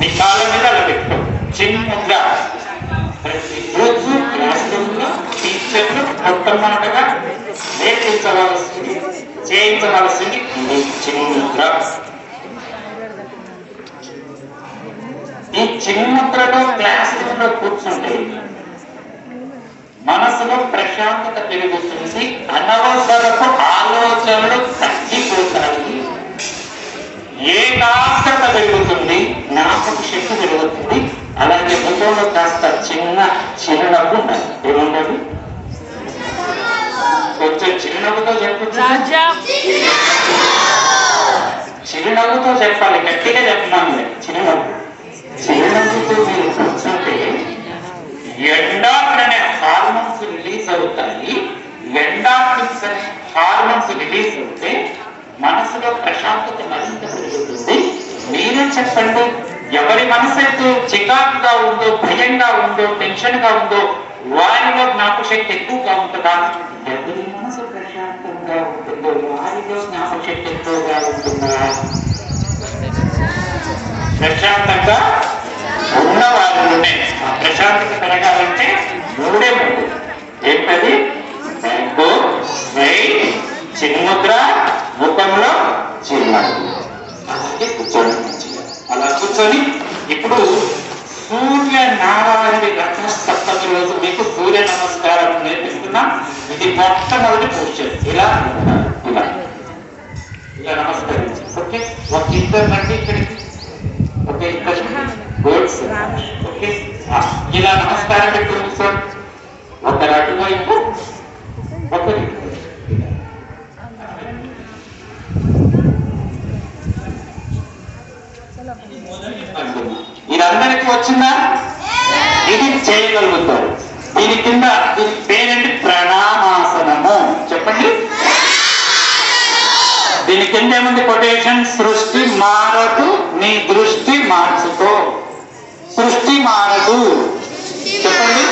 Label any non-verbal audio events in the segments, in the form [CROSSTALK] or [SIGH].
నీ కాళ్ళ మీద అలా పెట్టు చిన్నగా రోజు క్లాస్ టీచర్లు మొట్టమొదటగా నేర్పించవలసింది చేయించవలసింది ఇది చిన్న ఈ చిన్నముద్రలో క్లాస్ రూమ్లో కూర్చుంటే మనసులో ప్రశాంతత పెరుగుతుంది అనవసరపు ఆలోచనలు తగ్గిపోతాయి ఏకాగ్రత పెరుగుతుంది నా ముఖంలో కాస్త చిన్న చిరునవ్వు ఏముండదు కొంచెం చిరునవ్వుతో రాజా చిరునవ్వుతో చెప్పాలి గట్టిగా చెప్పమని చిరునవ్వు చిరునవ్వుతో మీరు కూర్చుంటే ఎండాక్రిన్ అనే హార్మోన్స్ రిలీజ్ అవుతాయి ఎండాక్రిన్స్ అనే హార్మోన్స్ రిలీజ్ అవుతే మనసులో ప్రశాంతత మరింత పెరుగుతుంది మీరే చెప్పండి ఎవరి మనసు అయితే టెన్షన్గా ఉందో వారిలో జ్ఞాపక శక్తి ఎక్కువగా ఉంటుందా? ఎవరి మనసు ప్రశాంతంగా ఉంటుందో వారిలో జ్ఞాపక శక్తి ఎక్కువగా ఉంటుందా? ప్రశాంతంగా ఉన్న వారిలోనే. ఆ ప్రశాంతత పెరగాలంటే మూడే మూడు ఏంటది? బ్యాంకు చిన్ముద్ర ముఖంలో చిరునవ్వు అలాగే కూర్చోండి మంచిగా. అలా కూర్చొని ఇప్పుడు సూర్య నారాయణుడి రత్న సప్తమి రోజు మీకు సూర్య నమస్కారం నేర్పిస్తున్నా ఇది మొట్టమొదటి పోస్టర్ ఇలా ఇలా ఇలా నమస్కరించి. ఓకే? ఒక ఇద్దరు మంది ఇక్కడికి. ఓకే ఇక్కడ గుడ్ ఓకే? ఇలా నమస్కారం పెట్టుకోండి సార్ ఒకరు అటువైపు ఒకరి ఇటువైపు. ఇదందరికీ వచ్చిందా? ఇది చేయగలుగుతారు. దీని కింద దీని పేరేంటి? ప్రణామాసనము. చెప్పండి. దీని కింద ఏముంది కొటేషన్ సృష్టి మారదు నీ దృష్టి మార్చుకో. సృష్టి మారదు. చెప్పండి.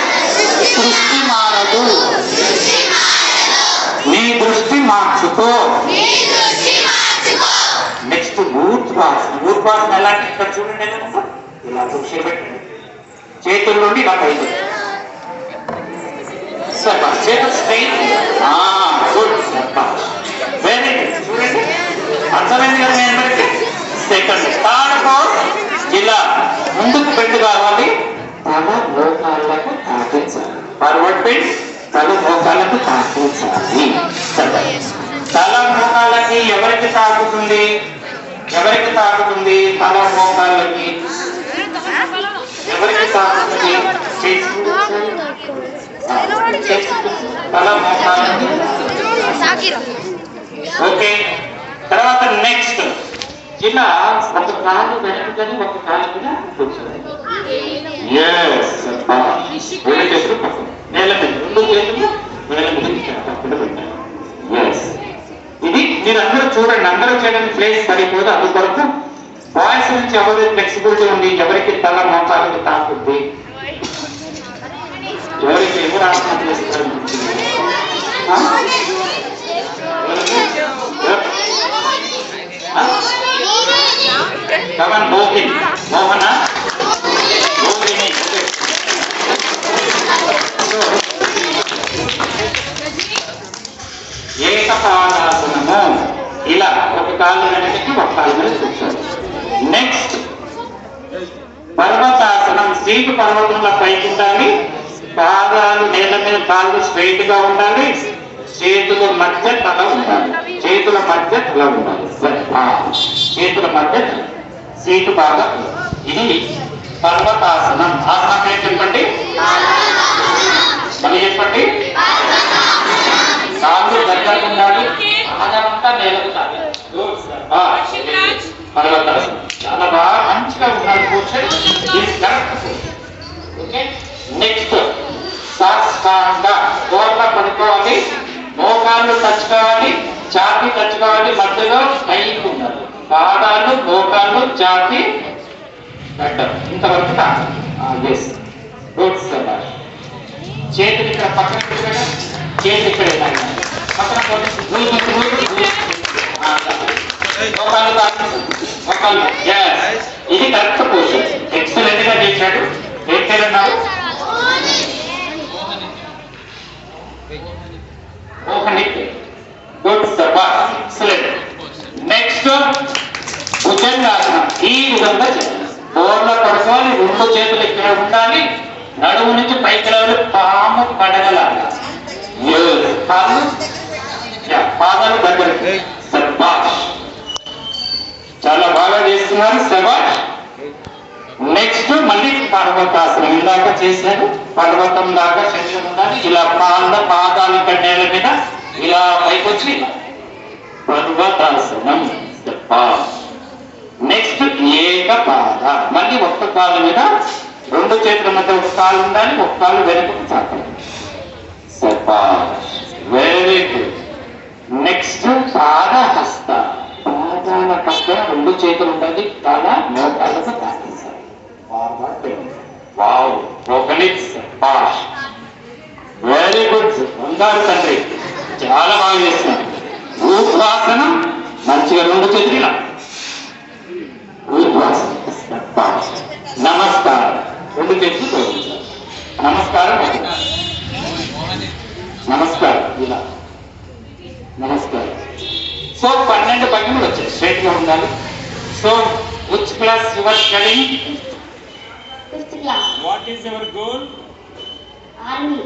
సృష్టి మారదు. నీ దృష్టి మార్చుకో. నెక్స్ట్ ఊర్ధ్వాసన ఊర్ధ్వాసన ఎలా? ఇక్కడ చూడండి ఇలా దృష్టి పెట్టండి. చేతుల నుండి నాకు ఐదు సబాష్ చేతులు స్ట్రైట్ గుడ్ సబాష్ వెరీ గుడ్ చూడండి అర్థమైంది కదా మీ అందరికి? సెకండ్ థర్డ్ ఫోర్ ఇలా ముందుకు పెట్టు కావాలి తల మోకాళ్ళకు తాకించాలి. ఫార్వర్డ్ పెట్ తల మోకాళ్ళకు తాకించాలి. తల మోకాళ్ళకి ఎవరికి తాకుతుంది? ఎవరికి తాకుతుంది? తల మోకాళ్ళకి. ఎవరికి ఓకే తర్వాత నెక్స్ట్ ఇలా ఒక కాలు వెనకని ఒక కాలు మీద ఎస్ నేల మీద. రెండు చేతులు నేల మీద పెట్టాలి. ఎస్ ఇది మీరు అందరూ చూడండి. అందరూ చేయడానికి ప్లేస్ సరిపోదు. అందుకొరకు బాయ్స్ నుంచి ఎవరి ఫ్లెక్సిబిలిటీ ఉంది? ఎవరికి తల మోకాలకు తాకుద్ది ఎవరికి ఎవరు ఆత్మహత్య చేస్తారు? ఆ? మోహిన్ మోహన మోహిని ఏకపాదాసనము. ఇలా ఒక కాలు వెనకకి ఒక కాలు మీద కూర్చోండి నెక్స్ట్ పర్వతాసనం సీటు పర్వతంలో పైకి ఉండాలి పాదాలు నేల మీద కాళ్ళు స్ట్రైట్గా ఉండాలి. చేతుల మధ్య తల ఉండాలి. చేతుల మధ్య తల ఉండాలి. చేతుల మధ్య సీటు బాగా. ఇది పర్వతాసనం ఆసనం పేరు చెప్పండి. మళ్ళీ చెప్పండి. కాళ్ళు దగ్గర ఉండాలి. ఆధారంతా నేలకు పర్వతాలు చాలా బాగా మంచిగా ఉన్నారు. కూర్చొని ఇది కరెక్ట్ ఓకే నెక్స్ట్ సాష్టాంగ కోర్ల పడుకోవాలి. మోకాళ్ళు తచ్చుకోవాలి. చాతి తచ్చుకోవాలి. మధ్యలో పైకి ఉండాలి. పాదాలు మోకాళ్ళు చాతి గడ్డం ఇంతవరకు ఎస్ గుడ్ సబాష్ చేతులు ఇక్కడ పక్కన చేతులు ఇక్కడ పక్కన విధంగా చేయాలి బోర్లో పడుకోవాలి రెండు చేతులు ఇక్కడ ఉండాలి నడుము నుంచి పైకి లేవాలి పాము. కాళ్ళు యా, పాదాలు దగ్గరికి. సబాష్. చాలా బాగా చేస్తున్నారు సబాష్. నెక్స్ట్ మళ్ళీ పర్వతాసనం ఇందాక చేశారు. పర్వతం లాగా శరీరం ఉండాలి. ఇలా పాద పాదాలు నేల మీద ఇలా పైకొచ్చి పర్వతాసనం నెక్స్ట్ ఏక పాద. మళ్ళీ ఒక్క కాలు మీద రెండు చేతుల మధ్య ఒక కాలు ఉండాలి ఒక కాలు వెనుకకు చాపాలి వెరీ గుడ్ నెక్స్ట్ పాద హస్త పాదాల పక్కన రెండు చేతులు ఉండాలి తల మోకాళ్ళకు తాకేసాలి వావ్ ఒకనిక్ సబాష్ వెరీ గుడ్ ఉండాలి తండ్రి. చాలా బాగా చేస్తున్నారు ఊర్ధ్వాసనం మంచిగా రెండు చేతులు ఇలా ఊర్ధ్వాసనం సబాష్ నమస్కారం రెండు చేతులు తోడించాలి నమస్కారం నమస్కారం ఇలా నమస్కారం సో పన్నెండు భంగిమలు వచ్చాయి స్ట్రైట్గా ఉండాలి. So which class your studying fifth class. What is our goal? Army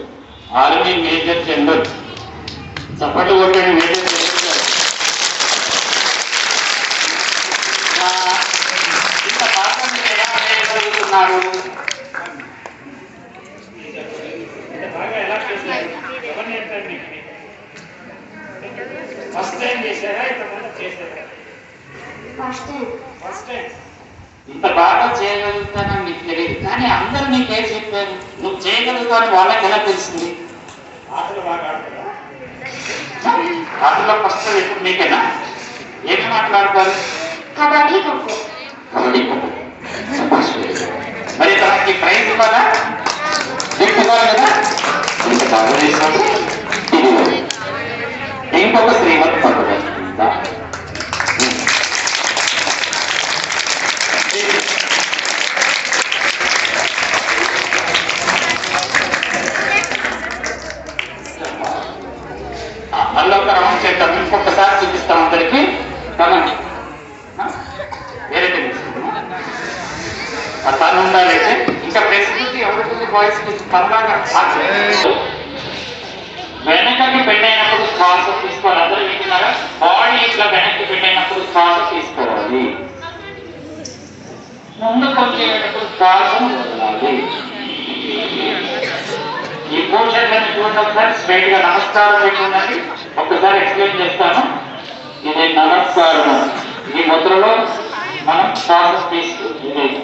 army major general చప్పట్లు కొట్టండి మేజర్ ఇంత పాఠం ఎలా చేయగలుగుతున్నారు ఇంత బాగా ఎలా చేశారు ఎవరు నేర్పారు మీకు ఫస్ట్ టైం చేశారా ఇంతకుముందు చేశారా ఫస్ట్ టైం ఫస్ట్ టైం ఇంత బాగా చేయగలుగుతానని నీకు తెలియదు. కానీ అందరూ నీకేం చెప్పారు? నువ్వు చేయగలుగుతావు వాళ్ళకి ఎలా తెలిసింది? ఆటలు ఫస్ట్ ఇప్పుడు మీకేనా? ఏమి మాట్లాడతారు కబడ్డీ ఖోఖో. కబడ్డీ ఖోఖో. శభాష్. మరి తనకి ప్రైజ్ ఇవ్వాలా? ఇవ్వాలి కదా? ఇంత బాగా ఇంకొక [LAUGHS] శ్రీమతి ఉండాలి. అయితే ఇంకా ప్రస్తుతం ఎవరికి బాయ్స్ పర్వాగా వెనకకి బెండ్ అయినప్పుడు శ్వాస తీసుకోవాలి. అందరూ వింటున్నారా? బాడీ ఇట్లా వెనక్కి బెండ్ అయినప్పుడు శ్వాస తీసుకోవాలి. ముందు కొంచెం శ్వాస వదలాలి. ఈ పోషకాన్ని చూడండి ఒకసారి. స్ట్రైట్గా నమస్కారం పెట్టుకోండి. ఒకసారి ఎక్స్ప్లెయిన్ చేస్తాను. ఇది నమస్కారం. ఈ ముద్రలో మనం శ్వాస తీసుకుంటుంది